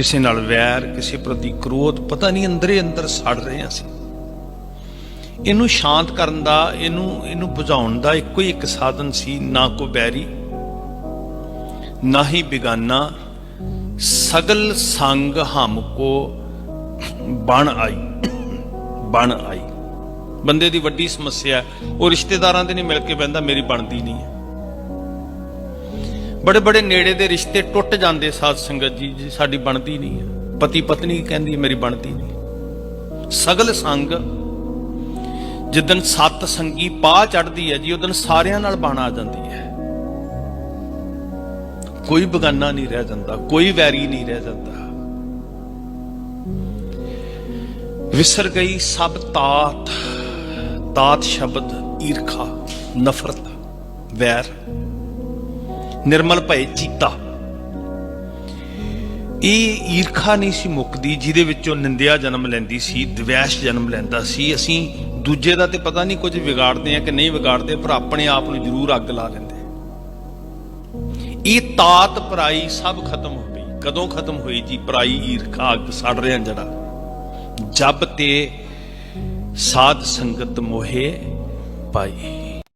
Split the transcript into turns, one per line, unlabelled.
ਕਿਸੇ ਨਾਲ ਵੈਰ, ਕਿਸੇ ਪ੍ਰਤੀ ਕ੍ਰੋਧ, ਪਤਾ ਨਹੀਂ ਅੰਦਰੇ ਅੰਦਰ ਸੜ ਰਹੇ ਅਸੀਂ। ਇਹਨੂੰ ਸ਼ਾਂਤ ਕਰਨ ਦਾ, ਇਹਨੂੰ ਇਹਨੂੰ ਬੁਝਾਉਣ ਦਾ ਇੱਕੋ ਹੀ ਇੱਕ ਸਾਧਨ ਸੀ, ਨਾ ਕੋ ਬੈਰੀ ਨਾ ਹੀ ਬਿਗਾਨਾ। ਸਗਲ ਸੰਗ ਹਮ ਕੋ ਬਣ ਆਈ ਬਣ ਆਈ। ਬੰਦੇ ਦੀ ਵੱਡੀ ਸਮੱਸਿਆ, ਉਹ ਰਿਸ਼ਤੇਦਾਰਾਂ ਦੇ ਨਹੀਂ ਮਿਲ ਕੇ ਬਹਿੰਦਾ, ਮੇਰੀ ਬਣਦੀ ਨਹੀਂ ਹੈ। ਬੜੇ ਬੜੇ ਨੇੜੇ ਦੇ ਰਿਸ਼ਤੇ ਟੁੱਟ ਜਾਂਦੇ ਸਾਧ ਸੰਗਤ ਜੀ ਸਾਡੀ ਬਣਦੀ ਨਹੀਂ ਹੈ। ਪਤੀ ਪਤਨੀ ਕਹਿੰਦੀ ਮੇਰੀ ਬਣਦੀ ਨਹੀਂ। ਸਗਲ ਸੰਗ ਜਿੱਦਨ ਸਤ ਸੰਗੀ ਪਾ ਚੜਦੀ ਹੈ ਜੀ, ਉਦੋਂ ਸਾਰਿਆਂ ਨਾਲ ਬਣ ਆ ਜਾਂਦੀ ਹੈ। ਕੋਈ ਬਗਾਨਾ ਨਹੀਂ ਰਹਿ ਜਾਂਦਾ, ਕੋਈ ਵੈਰੀ ਨਹੀਂ ਰਹਿ ਜਾਂਦਾ। ਵਿਸਰ ਗਈ ਸਭ ਤਾਤ ਤਾਤ ਸ਼ਬਦ ਈਰਖਾ, ਨਫ਼ਰਤ, ਵੈਰ। ਨਿਰਮਲ ਭਏ ਚੀਤਾ। ਇਹ ਈਰਖਾ ਨਹੀਂ ਸੀ ਮੁੱਕਦੀ ਜਿਹਦੇ ਵਿੱਚੋਂ ਨਿੰਦਿਆ ਜਨਮ ਲੈਂਦੀ ਸੀ, ਦਵੈਸ਼ ਜਨਮ ਲੈਂਦਾ ਸੀ। ਅਸੀਂ ਦੂਜੇ ਦਾ ਤੇ ਪਤਾ ਨਹੀਂ ਕੁਝ ਵਿਗਾੜਦੇ ਆ ਕਿ ਨਹੀਂ ਵਿਗਾੜਦੇ, ਪਰ ਆਪਣੇ ਆਪ ਨੂੰ ਜ਼ਰੂਰ ਅੱਗ ਲਾ ਲੈਂਦੇ ਇਹ ਤਾਤ ਪਰਾਈ ਸਭ ਖਤਮ ਹੋ ਗਈ। ਕਦੋਂ ਖਤਮ ਹੋਈ ਜੀ ਪਰਾਈ, ਈਰਖਾ, ਅੱਗ ਸੜ ਰਿਹਾ ਜਿਹੜਾ ਜਬ ਤੇ ਸਾਧ ਸੰਗਤ ਮੋਹੇ ਪਾਈ।